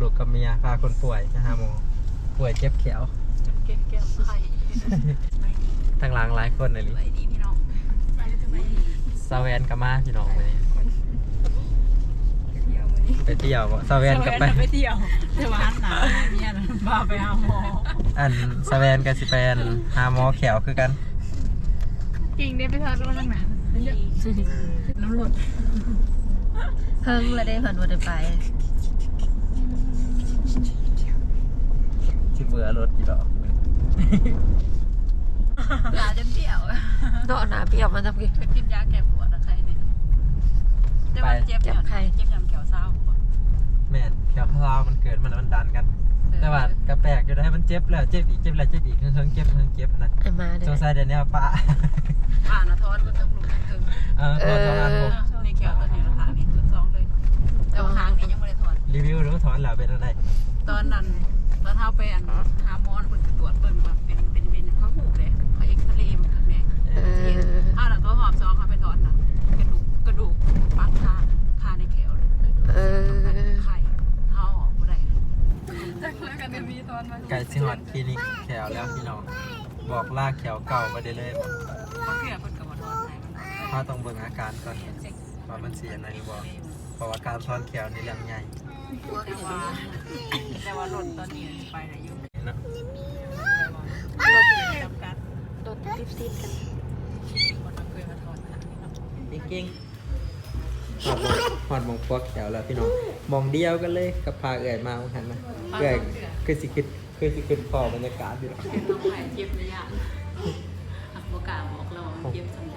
ลูกกับเมียพาคนป่วยไปหาหมอป่วยเจ็บแขวจนเก็บแก้มไข่ไปดีทางหลังหลายคนเลยลิไปดีพี่น้องไปดีซาเวนกับมาพี่น้องไปเที่ยววันนี้ไปเที่ยวบ่ซาเวนกับไป ไปเที่ยวแต่ว่าหนาเมียนะบ้าไปหาหมออันซาเวนกับสิเป็นหาหมอแขวคือกัน กิ่งได้ไปทอดรถทางนั้นน้ำหลดเพิ่งเลยได้เพิ่นว่าได้ไป เบื่อรถกี่ดอกยาจนเดี่ยวเนาะหนาเปรียบมันจะกินไปกินยาแก้ปวดอะใครเนี่ยแต่ว่าเจ็บเนี่ยเจ็บยำแขวเศร้าแม่นแขวพลาวมันเกิดมันมันดันกัน แต่ว่ากระแปลกอยู่ได้มันเจ็บแล้วเจ็บอีกเจ็บแล้วเจ็บอีกเฮิงๆเจ็บเฮิงๆเจ็บนะไอ้มาเด้สองสัยเดี๋ยวนี้ป้าผ่านนะทอดก็ต้องลุกนั่งถึงเออถอนถอนอันผมในแขวตอนนี้ราคานี่ตัวสองเลยแต่ว่าหางนี่ยังไม่ได้ถอดรีวิวหรือว่าถอนแล้วเป็นอะไรตอนนั้น ตอนเท้าไปอันหาหมอนคนตรวจเบิ่งว่าเป็นเป็นเป็นเขาหูเลยเขาเอ็กซเรย์มันแม่เออเอาวแล้วก็หอบซองเขาไปถอนน่ะกระดูกกระดูกปักคาคาในแขวเลยเออไข่เอาออกบ่ได้จากแล้วกันมีตอนมาไก่ซิฮอดคลินิกแขวแล้วพี่น้องบอกลากแขวเก่าไปได้เลยเขาเกลียดคนกับถอนไข่มันถ้าต้องเบิ่งอาการก่อนว่ามันเสียอะไรหรือเปล่าเพราะว่าการถอนแขวนี่เรื่องใหญ่ แต่ว่าแต่ว่าหล่นตอนนี้ไปไหนอยู่เนาะรถจำกัดโดนติดติดกันคนเคยมาถอนนะจริงๆหอดมองหอดมองพวกแขวแล้วพี่น้องมองเดียวกันเลยกับพาเอื่อยมาเหมือนกันนะเอื่อยคือสิคิดคือสิคิดพอบรรยากาศอยู่หรอต้องไข่เจ็บระยะอักบกาบอกเราเจ็บสำใจ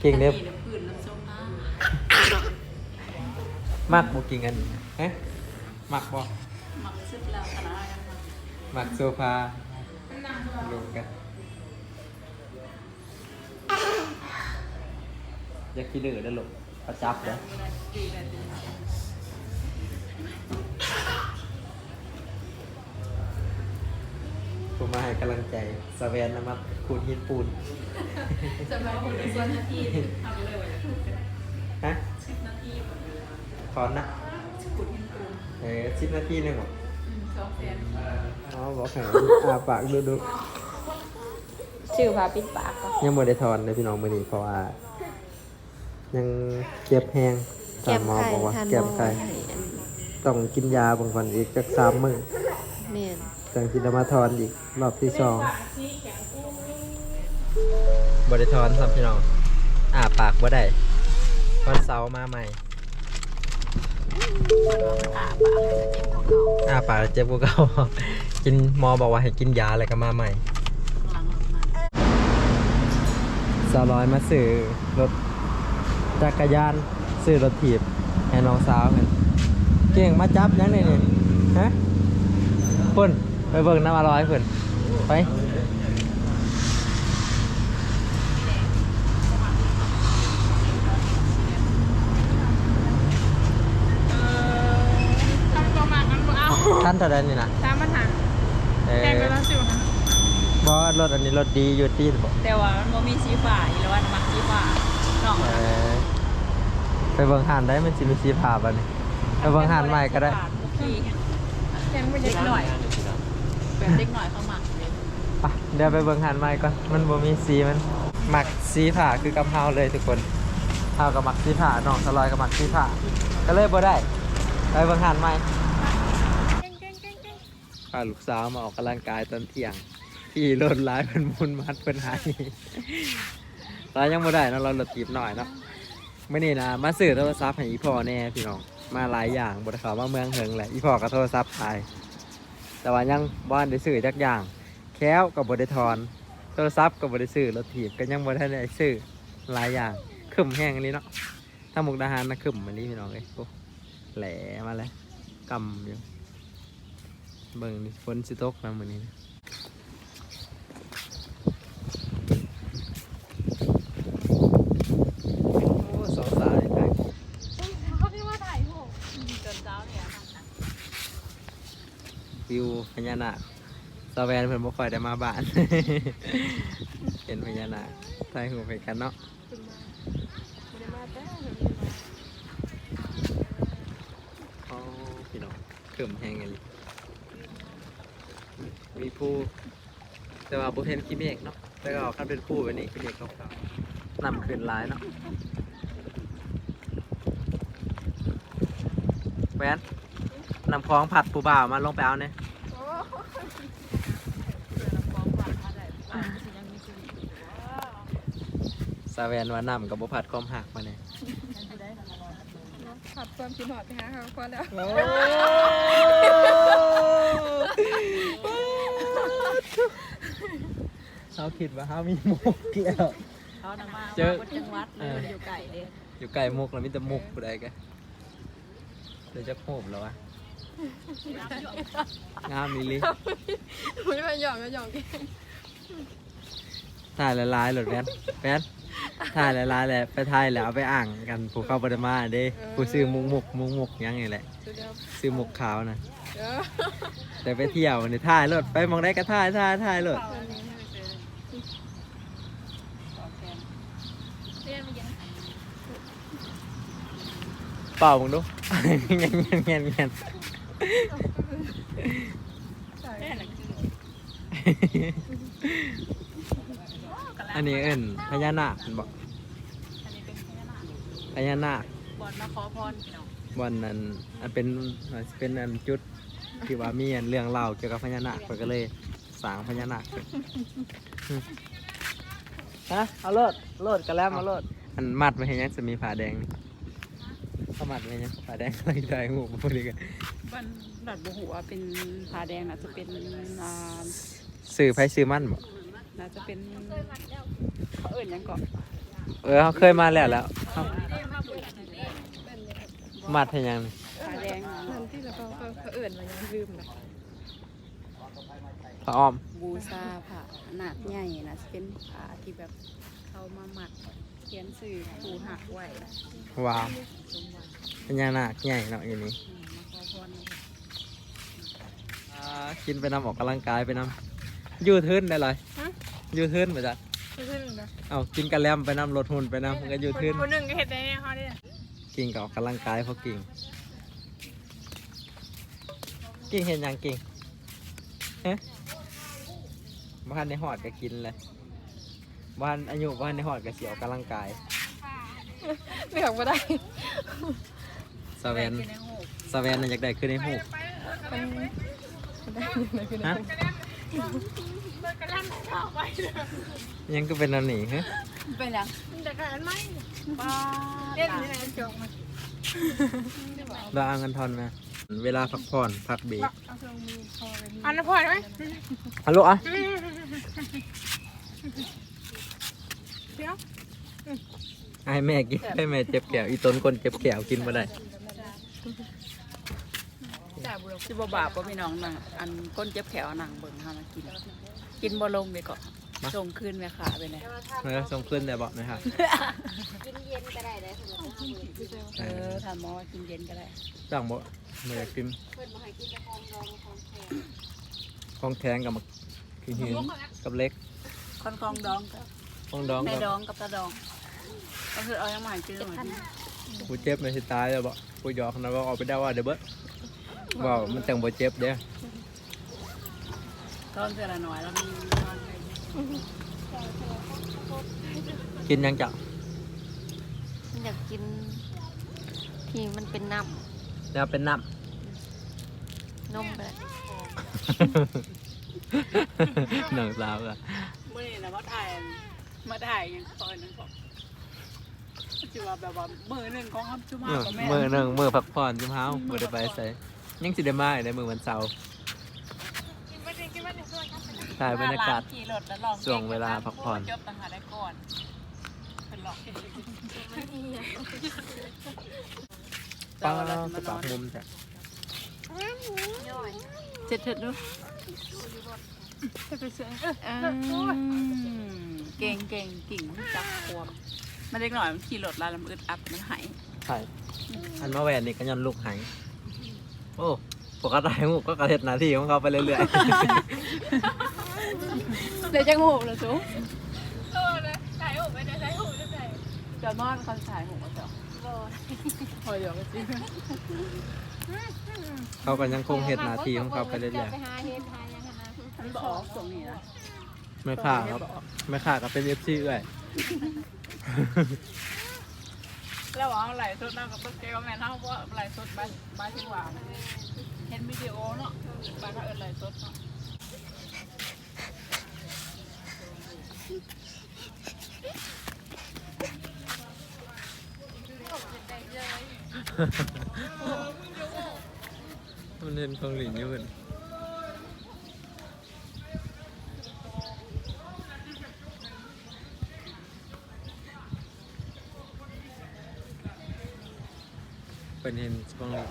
เก่งเนี่พื้นน้ำส้มผ้ามากบ่กินกันฮะมักบ่หมักซึบแล้วขนาดนั้นมักโซฟาลงกัน อยากกินเดือดแล้วลูกประจับเด้อดีแบบนี้ผมมาให้กำลังใจสแวนนะมัดขูดหินปูนจะมาคนในส่วนนาทีทำเลย ถอนนะขุดหินปูนเออสิบนาทีหนึงหมดสองแสนอ๋อบอกแข็งอาปากดูดูชื่อพาปิดปากก็ยังบ่ได้ถอนเลยพี่น้องมื้อนี้เพราะว่ายังเจ็บแห้งตามหมอบอกว่าแก้มไข้ต้องกินยาบางวันอีกจักสามมื้อแม่นจังสิได้มาถอนอีกรอบที่สองบ่ได้ถอนซ้ำพี่น้องอาปากบ่ได้วันเสาร์มาใหม่ มันว่ามันอาปากให้เจ็บของเขาอาปากแล้วเจ็บกว่าเก่า กินหมอบอกว่าให้กินยาแล้วก็มาใหม่หลังหลังมาสาวร้อยมาซื้อรถจักรยานซื้อรถถีบให้น้องสาวกันเก่งมาจับยังไงนี่ฮะเพิ่นไปเบิ่งน้ำมาร้อยเพิ่นไป ทำตัวมากันบ่เอา ท่า นเท่าไดนี่นะตามปัญหาเอแพงอไปแล้วสิวนะบอรถอันนี้รถดีอยู่ที่บอกแต่ว่ามันบ่มีสีฟ้าอีแล้วว่ามักสีฟ้าน้องเออไปเบิ่งหานได้มันสิมีสีผ้าบัดนี้ไปเบิ่งหานใหม่ก็ได้ขี่แพงไปเยเด็อะกหหน่น่ออยยแบบเด็กหน่อยเขามักเลยไปเดี๋ยวไปเบิ่งหานใหม่ก่อนมันบ่มีสีมันหมักสีผ้าคือกะเพราเลยทุกคนเฮากับหมักสีผ้าน้องสลอยกับหมักสีผ้าก็เลยบ่ได้ ไปเบิ่งหานใหม่ พาลูกสาวมาออกกำลังกายตอนเที่ยงขี่รถหลายเป็นมุนมัดเป็นหายเรายังบ่ได้นะเรารถจีบหน่อยเนาะไม่นี่นะมาซื้อโทรศัพท์ให้อีพ่อแน่พี่น้องมาหลายอย่างบไดเขามาเมืองเฮิงแหละอีพ่อกับโทรศัพท์ขายแต่ว่ายังบ้านได้ซื้อจักอย่าง แค้วกับบริทอนโทรศัพท์กับบริซื้อรถถีบก็ยังบริทันได้ซื้อหลายอย่างขึ้นแห้งอันนี้เนาะถ้ามุกดาหารนะขึ้นอันนี้พี่น้องเลยโอ้แหลมาแล้วกำอยู่ เบิ่งนี่ฝนสิตกนะมื้อนี้นะโอ้สองสายถ่ายเขาที่ว่าถ่ายถูกจนเช้าเนี่ยวิวพญานาคสแวนเพิ่นบ่ค่อยได้มาบ้าน เห็นพญานาคถ่ายรูปให้กันเนาะไม่ได้มาแต่อ๋อขึ้มแห้งเลย มีผู้แต่ว่าบุเห็นขี้เมฆเนาะแต่ก็คันเป็นผู้แบบนี้ขี้เมฆขาวๆนำขึ้นร้ายเนาะแหวนนำคล้องผัดปูบ่าวมาลงไปเอาเนี่ยโอ้ซาแวนว่านำกับบุผัดความหักมาเนี่ยขับความคิดหอดไปหาเขาพอแล้ว เขาคิดว่าเขามีมุกเกี่ยวเขานำมาเจอคนจังหวัดเลยมันอยู่ไก่เด้อยู่ไกลมุกแล้วมีแต่มุกผู้ใดกันเดี๋ยวจะโคบแล้ววะงามมิลิไม่ไปหยอกก็หยอกกันถ่ายละลายๆหลดแมนแมน ถ่ายละลายๆแหละไปถ่ายแล้วเอาไปอ่างกันผู้เข้าปรมาเด้ผู้ซื้อมุกมุกมุกมุกยังไงแหละ สุดยอดซื้อมุกขาวนะเออแต่ไปเที่ยวนี่ถ่ายรถไปมองได้ก็ถ่ายถ่ายถ่ายรถเรียนมาเย็นเปล่ามึงดู เงี้ยเงี้ยเงี้ยเงี้ยใช่ อันนี้เอิ้นพญานาคเห็นบอกอันนี้เป็นพญานาคพญานาคบอลมาขอพรพี่น้องวันนั้นอันเป็นอันเป็นอันจุดที่ว่ามีอันเรื่องเล่าเกี่ยวกับพญานาคเพิ่นก็เลยสร้างพญานาคขึ้นฮะเอาโลดโลดกันแล้วมาโลดอันมัดไว้ให้ยังจะมีผ้าแดงนี่เขามัดไว้ยังผ้าแดงอะไรได้งูพูดดีกันบ้านดัดบุหัวเป็นผาแดงน่ะจะเป็นอ่าซื้อไผซื้อมันบ่ น่าจะเป็นเขาเอิ่นหยังก่อนเออเขาเคยมาแล้วแล้วเขามัดให้ยังนี่ผาแดงน่ะนั่นที่เราเขาเขาเอื่นมายังลืมนะผ้าอ้อมบูชาผาหนักใหญ่น่ะจะเป็นผาที่แบบเขามาหมัดเขียนสื่อผูหักไว้ว้าวพญานาคใหญ่เนาะอยู่นี่อืมมาขอพรนะอ่ากินไปนำออกกำลังกายไปนำยูทืนได้เลย ยูทืนไปจ้ะไม่ขึ้นนะเอากินกระแลมไปนำรถหุ่นไปนำมันก็ยูทืนคนหนึ่งก็เห็นได้เนี่ยเขาเนี่ยกิ่งกับออกกำลังกายเพราะกิ่ง กิ่งเห็นยังกิ่งเฮ้บ้านในหอดก็กินเลยบ้านอายุบ้านในหอดก็เสียออกกำลังกายไม่ออกมาได้สแวนกินในหูกสแวนน่ะอยากได้ขึ้นในหูกมันมันได้ยังไงคื อฮะมันกระลั่นออกไปเลยยังก็เป็นอันนี้ฮะเป็นหยังมันจะกระลั่นไหมป้าเล่นยังไงจงมันเราเอาเงินทอนมาเวลาพักผ่อนพักเบรกเอาเครื่องมือพอเลยอันนั้นพอไหมฮัลโหลอะเดี๋ยวให้แม่กินให้แม่เจ็บแขวอีต้นคนเจ็บแขวกินมาได้จ่าบุรุษสิบบาปบ่พี่น้องน่ะอันก้นเจ็บแขวหนังเบิ่งเฮามากิน กินบ่ลงเลยก็ส่งคืนแม่ขาไปเลยแล้วส่งขึ้นได้บอกนะครับเออถามหมอว่ากินเย็นก็ได้สั่งบ่ไม่อยากกินของแข็งกับมักขี้หินกับเล็กคอนคองดองก็ของดองในกับดองกับตาดอง ก็คือเอายังมาให้กินหน่อยดิกูเจ็บไม่สิตายแล้วบ่กูหยอกนะว่าออกไปได้ว่าเดี๋ยวเบิดว่ามันจังบ่เจ็บเด้อ ตอนเสือละหน่อยแล้วมีนอนเลยกินยังจ้ะอยากกิน ที่มันเป็นน้แล้วเป็นน้ำนมไปเลยำหนังสาวก็เมื่อนี้นะมาถ่ายมาถ่ายยังคอยนึงบอกจิว่าแบบว่ามือหนึ่งของคำชุมาเออกับแม่มือหนึ่งมือพักผ่อนจุ่มเฮาบ่ได้ไปใส่ยังสิได้มาอีกในมือวันเสาร์ กินไม่ได้กินไม่ได้ช่วยกัน ถ่ายบรรยากาศ ขี่รถแล้วลองช่วงเวลาพักผ่อน จบต่างหากได้ก่อนเป็นหลอกป้าสปากมุมจ้ะเจ็ดเถิดลูกจะไปเสือเก่งเก่งกิ่งจับควมมันเล็กหน่อยมันขี่รถแล้วมันอึดอัดมันหายใช่อันมาแหวนนี่ก็ย้อนลูกหายโอ้ปกติงูก็กระเทศหน้าที่ของเขาไปเรื่อย เดี๋ยวจะงูเลยจูโอ้เลยใส่หูไม่ได้ใส่หูจะใส่จะนอนคอนสายหัวเจ้าพอเดี๋ยวก็จริงเขาก็ยังคงเฮ็ดหน้าที่ของเขาไปเรื่อยไปหาเฮ็ดหาหยังหั้นนะมันบออกส่งนี่นะๆไม่ค่าครับ ไม่ค่าก็เป็น FC เอ้ยแล้วเอาไหลสดนั่งกับตุ๊กแกก็แม่นเท่าว่าไหลสดบ้านบ้านที่หวานเห็นวิดีโอเนาะบ้านก็เอินไหลสดเนาะ มันเห็นของหลินอยู่เพิ่นเป็นเห็นของหลิน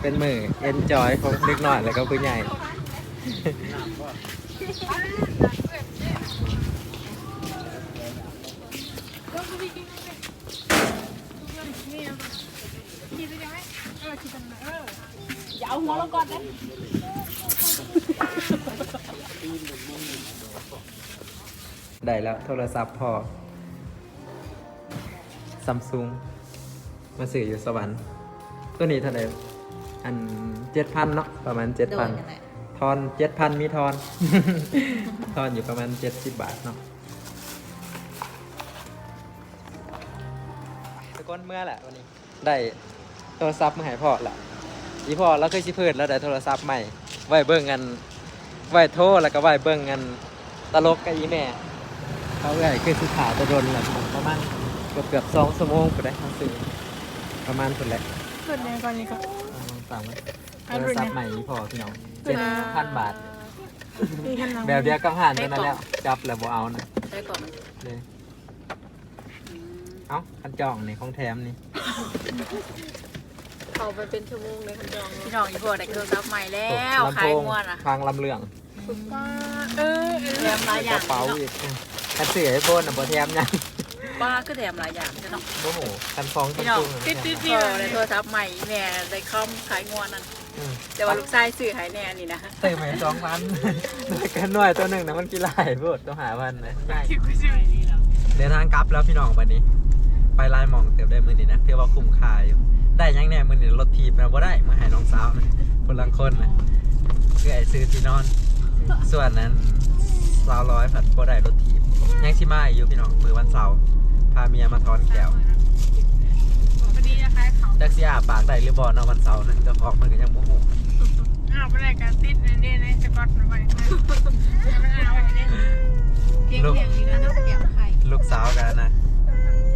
เป็นมือเอ็นจอยของเด็กน้อยแล้วก็ผู้ใหญ่ อย่าเอาหัวลงก่อนนะได้แล้วโทรศัพท์พอซัมซุงมาสื่ออยู่สวรรค์ตัวนี้เท่าไหร่อันเจ็ดพันเนาะประมาณเจ็ดโดพัยนนั่นแหละทอนเจ็ดพันมีทอน ทอนอยู่ประมาณเจ็ดสิบบาทเนาะ ตะก้นเมื่อแหละวันนี้ ได้โทรศัพท์มาให้พ่อละอีพ่อแล้วเคยชิเพิดแล้วได้โทรศัพท์ใหม่ไว้เบิ่งกันไว้โทรแล้วก็ไว้เบิ่งกันตลกกับอีแม่ เขาใหญ่คือสุขาตัวโดนแหละประมาณเกือบเกือบสองชั่วโมงก็ได้ทั้งสี่ประมาณคนแหละเกิดในก่อนนี้ก็เอาลองสั่งไว้อัโทนรรุ่นศัพเนี่ยท์ใหม่อีพ่อพี่น้องเจ็ดพันบาทมีขนาดแบบเดียวกับห่านตัวนั้นแล้ว จับแล้วบ่เอานะใช้ก่อนมันเลยเอ้าคันจองนี่ของแถมนี่เขาไปเป็นชั่วโมงเลยคันจองพี่น้องอีพวกได้โทรศัพท์ใหม่แล้วลำขาโพยงงวดอะทางลำเลืองเออแถมหลายอกย่าระงเป๋าอีกคันเสือไอ้โบนอะบ่แถมยังบ้าก็แถมหลายอย่างใช่เนาะโอ้โหคันฟองคันพี่น้องตุ้งติดติดพ่อได้โทรศัพท์ใหม่แม่ได้คอมขายงวดนั่นอืมแต่ว่าลูกชายซื้อให้แน่นี่นะซื้อมาสองพันกันหน่วยตัวหนึ่งนะมันกี่ลายพูดต้องหาวันนะง่ายที่กูชื่อเดินทางกลับแล้วพี่น้องวันนี้ ไปลายหมองเติมได้มือนี้นะเที่ยวว่าคุ้มค่าอยู่ได้ยังแน่มือนี้รถทีบนะว่าได้มาให้น้องสาวนะคนลังคนนะเพื่อไอ้ซื้อที่นอน ส่วนนั้นสาวร้อยผัดก็ได้รถทีบยังชิมาอยู่พี่น้องมือวันเสาร์พาเมียมาทอนแก้วพอดีจะคล้ายเขาจักเสียอาปากได้หรือบอลเนาะวันเสาร์นะเจ้าของมันก็ยังโมโหอ้าวไม่ได้การติดในนี่ในสกอตไว้จะไม่เอาไว้เนี่ยเก่งอย่างนี้นะเก็บไข่ลูกสาวกันนะ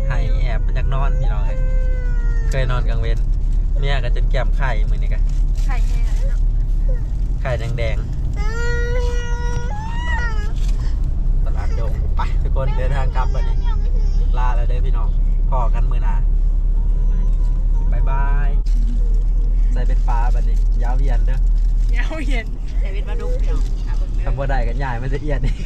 ให้แอบมาจากนอนพี่น้องเลยเคยนอนกลางเว้นเมียก็จะแก้มไข่มือนี่กันไข่แห้งไข่แดงๆตลาดโดงไปทุกคนเดินทางกลับวันนี้ลาแล้วเด้อพี่น้องพอกันมือหนาบายบายใส่เป็นฟ้าบัดนี้ยาวเยียนเด้อยาวเย็นแต่เป็นปลาดุกพี่น้องหาเบิ่งเด้อทำบ่ได้กันใหญ่มันจะเอียดอีก